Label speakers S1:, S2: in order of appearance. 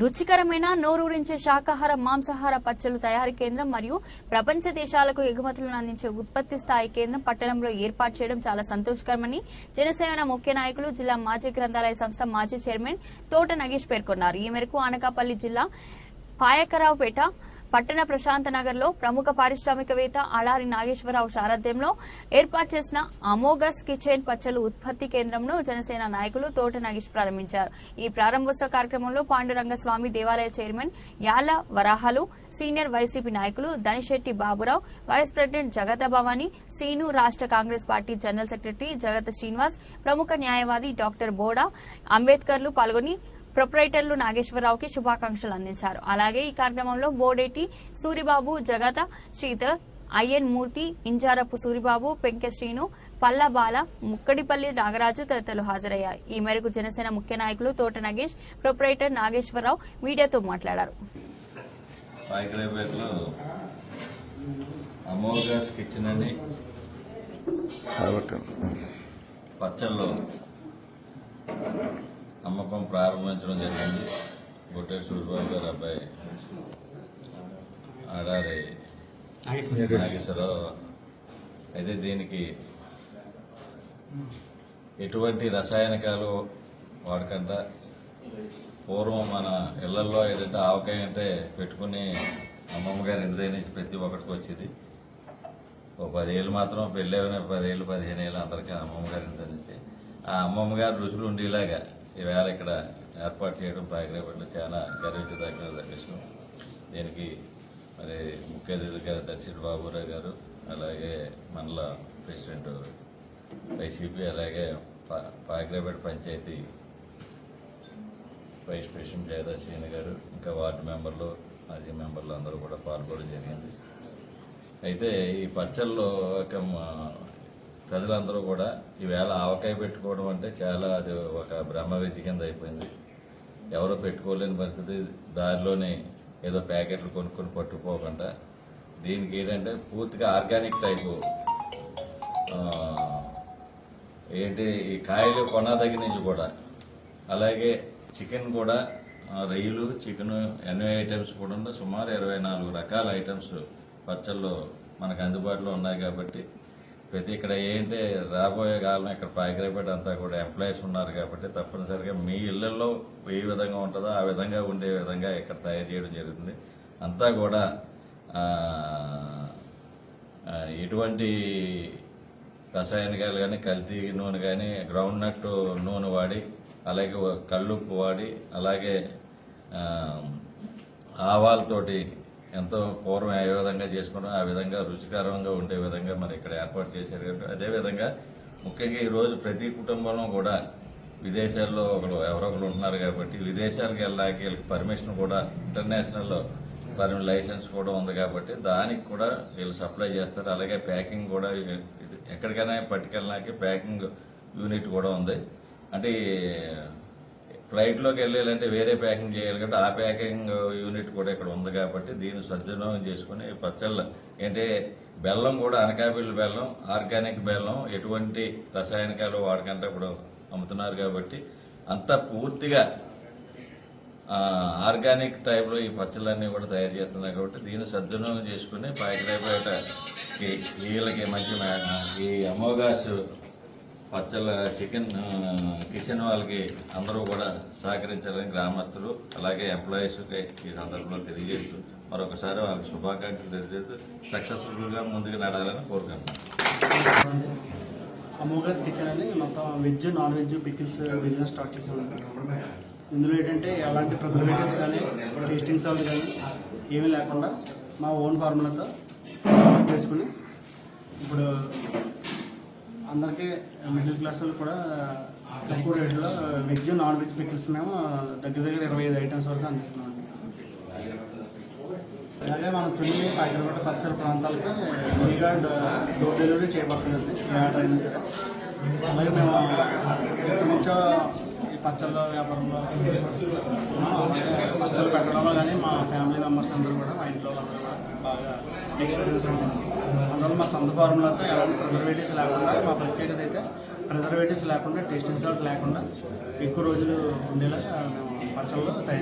S1: రుచికరమైన నోరూరించే శాకాహార మాంసాహార పచ్చలు తయారీ కేంద్రం మరియు ప్రపంచ దేశాలకు ఎగుమతులను అందించే ఉత్పత్తి స్థాయి కేంద్రం పట్టణంలో ఏర్పాటు చేయడం చాలా సంతోషకరమని జనసేన ముఖ్య నాయకులు జిల్లా మాజీ గ్రంథాలయ సంస్థ మాజీ చైర్మన్ తోట నగేష్ పేర్కొన్నారు. ఈ మేరకు అనకాపల్లి జిల్లా పాయకరావుపేట పట్టణ ప్రశాంత నగర్లో ప్రముఖ పారిశ్రామికవేత్త అలారి నాగేశ్వరరావు సారథ్యంలో ఏర్పాటు చేసిన అమోగస్ కిచెన్ పచ్చలు ఉత్పత్తి కేంద్రంను జనసేన నాయకులు తోట నాగేష్ ప్రారంభించారు. ఈ ప్రారంభోత్సవ కార్యక్రమంలో పాండురంగ స్వామి దేవాలయ చైర్మన్ యాల వరాహాలు సీనియర్ వైసీపీ నాయకులు దనిశెట్టి బాబురావు వైస్ ప్రెసిడెంట్ జగత భవానీ సీను రాష్ట్ర కాంగ్రెస్ పార్టీ జనరల్ సెక్రటరీ జగత శ్రీనివాస్ ప్రముఖ న్యాయవాది డాక్టర్ బోడా అంబేద్కర్లు పాల్గొని ప్రొపరైటర్లు నాగేశ్వరరావుకి శుభాకాంక్షలు అందించారు. అలాగే ఈ కార్యక్రమంలో బోడేటి సూరిబాబు జగత శ్రీధర్ అయ్యన్ మూర్తి ఇంజారపు సూరిబాబు పెంకె శ్రీను పల్ల బాల ముక్కడిపల్లి నాగరాజు తదితరులు హాజరయ్యారు. ఈ మేరకు జనసేన ముఖ్య నాయకులు తోట నగేష్ ప్రొపరైటర్ నాగేశ్వరరావు మీడియాతో మాట్లాడారు.
S2: పచ్చళ్ళు. అమ్మకం ప్రారంభించడం జరిగింది. బొట్టే సూర్యబాబు గారు అబ్బాయి ఆడారి. నాగేశ్వరరావు అయితే దీనికి ఎటువంటి రసాయనికాలు వాడకుండా పూర్వం మన ఇళ్ళలో ఏదైతే ఆవకాయ అంటే పెట్టుకుని అమ్మమ్మ గారి ఇంటి దగ్గర నుంచి ప్రతి ఒక్కడికి వచ్చేది. ఓ పదేళ్ళు మాత్రం పెళ్ళేమైనా పదేళ్ళు పదిహేను ఏళ్ళు అందరికీ అమ్మమ్మ గారి ఇంటి నుంచి. ఆ అమ్మమ్మ గారి రుచులు ఉండేలాగా. ఈవేళ ఇక్కడ ఏర్పాటు చేయడం పాయకరేపట్లో చాలా గర్వించదగిన విషయం దీనికి మరి ముఖ్య అతిథిగా దర్శిట్ బాబురావు గారు అలాగే మండల ప్రెసిడెంట్ వైసీపీ అలాగే పా- పంచాయతీ వైస్ ప్రెసిడెంట్ జయరాజ్ గారు ఇంకా వార్డు మెంబర్లు మాజీ మెంబర్లు అందరూ కూడా పాల్గొనడం జరిగింది. అయితే ఈ పచ్చల్లో ఒక ప్రజలందరూ కూడా ఈవేళ ఆవకాయ పెట్టుకోవడం అంటే చాలా అది ఒక బ్రహ్మ విద్య కింద అయిపోయింది. ఎవరో పెట్టుకోలేని పరిస్థితి దారిలోనే ఏదో ప్యాకెట్లు కొనుక్కొని పట్టుకుపోకుండా దీనికి ఏంటంటే పూర్తిగా ఆర్గానిక్ టైపు. ఏంటి ఈ కాయలు కొన్న కూడా. అలాగే చికెన్ కూడా రొయ్యలు చికెన్ ఎన్ని ఐటమ్స్ కూడా ఉన్న సుమారు ఇరవై నాలుగు రకాల ఐటమ్స్ పచ్చళ్ళు మనకు అందుబాటులో ఉన్నాయి కాబట్టి ప్రతి ఇక్కడ ఏంటి రాబోయే కాలం ఇక్కడ పాయకరేపేట అంతా కూడా ఎంప్లాయీస్ ఉన్నారు కాబట్టి తప్పనిసరిగా మీ ఇళ్ళలో ఏ విధంగా ఉంటుందో ఆ విధంగా ఉండే విధంగా ఇక్కడ తయారు చేయడం జరుగుతుంది. అంతా కూడా ఎటువంటి రసాయనికాలు కానీ కల్తీ నూనె కానీ గ్రౌండ్ నట్ నూనె వాడి అలాగే కల్లుప్పు వాడి అలాగే ఆవాలతోటి ఎంతో పూర్వం ఏ విధంగా చేసుకోవడం ఆ విధంగా రుచికరంగా ఉండే విధంగా మరి ఇక్కడ ఏర్పాటు చేశారు. కాబట్టి అదేవిధంగా ముఖ్యంగా ఈ రోజు ప్రతి కుటుంబంలో కూడా విదేశాల్లో ఒకరు ఎవరో ఒకరు ఉంటున్నారు కాబట్టి విదేశాలకు వెళ్ళాక వీళ్ళకి పర్మిషన్ కూడా ఇంటర్నేషనల్ పర్మి లైసెన్స్ కూడా ఉంది కాబట్టి దానికి కూడా వీళ్ళు సప్లై చేస్తారు. అలాగే ప్యాకింగ్ కూడా ఇది ఎక్కడికైనా పట్టుకెళ్ళడానికి ప్యాకింగ్ యూనిట్ కూడా ఉంది. అంటే ఫ్లైట్లోకి వెళ్ళాలంటే వేరే ప్యాకింగ్ చేయాలి కాబట్టి ఆ ప్యాకింగ్ యూనిట్ కూడా ఇక్కడ ఉంది కాబట్టి దీన్ని సద్వినియోగం చేసుకుని పచ్చళ్ళ అంటే బెల్లం కూడా అనకాపల్లి బెల్లం ఆర్గానిక్ బెల్లం ఎటువంటి రసాయనికాలు వాడకుండా ఇప్పుడు అమ్ముతున్నారు కాబట్టి అంతా పూర్తిగా ఆర్గానిక్ టైప్లో ఈ పచ్చళ్ళన్నీ కూడా తయారు చేస్తున్నారు కాబట్టి దీన్ని సద్వినియోగం చేసుకుని పాయకరాయపేటకి వీళ్ళకి మంచి ఈ అమోగాస్ పచ్చళ్ళ చికెన్ కిచెన్ వాళ్ళకి అందరూ కూడా సహకరించాలని గ్రామస్తులు అలాగే ఎంప్లాయీస్కి ఈ సందర్భంలో తెలియజేస్తూ మరొకసారి వాళ్ళకి శుభాకాంక్షలు తెలియజేస్తూ సక్సెస్ఫుల్గా ముందుకు నడాలని కోరుకుంటున్నాను
S3: అమోగాస్ కిచెన్ అని మొత్తం veg non veg pickles business start చేసాం ఇందులో ఏంటంటే ఎలాంటి ప్రిజర్వేటివ్స్ కానీ టేస్టింగ్ సాల్ట్ కానీ ఏమీ లేకుండా మా ఓన్ ఫార్ములాతో చేసుకుని ఇప్పుడు అందరికీ మిడిల్ క్లాస్ వాళ్ళు కూడా తక్కువ రేట్లో వెజ్ నాన్ వెజ్ పికిల్స్ మేము దగ్గర దగ్గర ఇరవై ఐదు ఐటమ్స్ వరకు అందిస్తున్నాం అలాగే మన తుల్లి హైదరాబాద్ పరిసర ప్రాంతాలకు ఫ్రీగా డోర్ డెలివరీ చేయబడుతుంది ఏ ఆర్డర్ అయినా సరే. అలాగే మేము నుంచో ఈ పచ్చళ్ళ వ్యాపారంలో పచ్చళ్ళు పెట్టడంలో కానీ మా ఫ్యామిలీ మెంబర్స్ అందరూ కూడా మా ఇంట్లో అందరూ కూడా బాగా ఎక్స్పీరియన్స్ ఉంటుంది అందువల్ల మా సొంత ఫార్ములాతో ఎలాంటి ప్రిజర్వేటివ్స్ లేకుండా మా ప్రత్యేకత అయితే ప్రిజర్వేటివ్స్ లేకుండా టేస్టింగ్ సాల్ట్ లేకుండా ఎక్కువ రోజులు ఉండేలాగా మేము పచ్చళ్ళు తయారు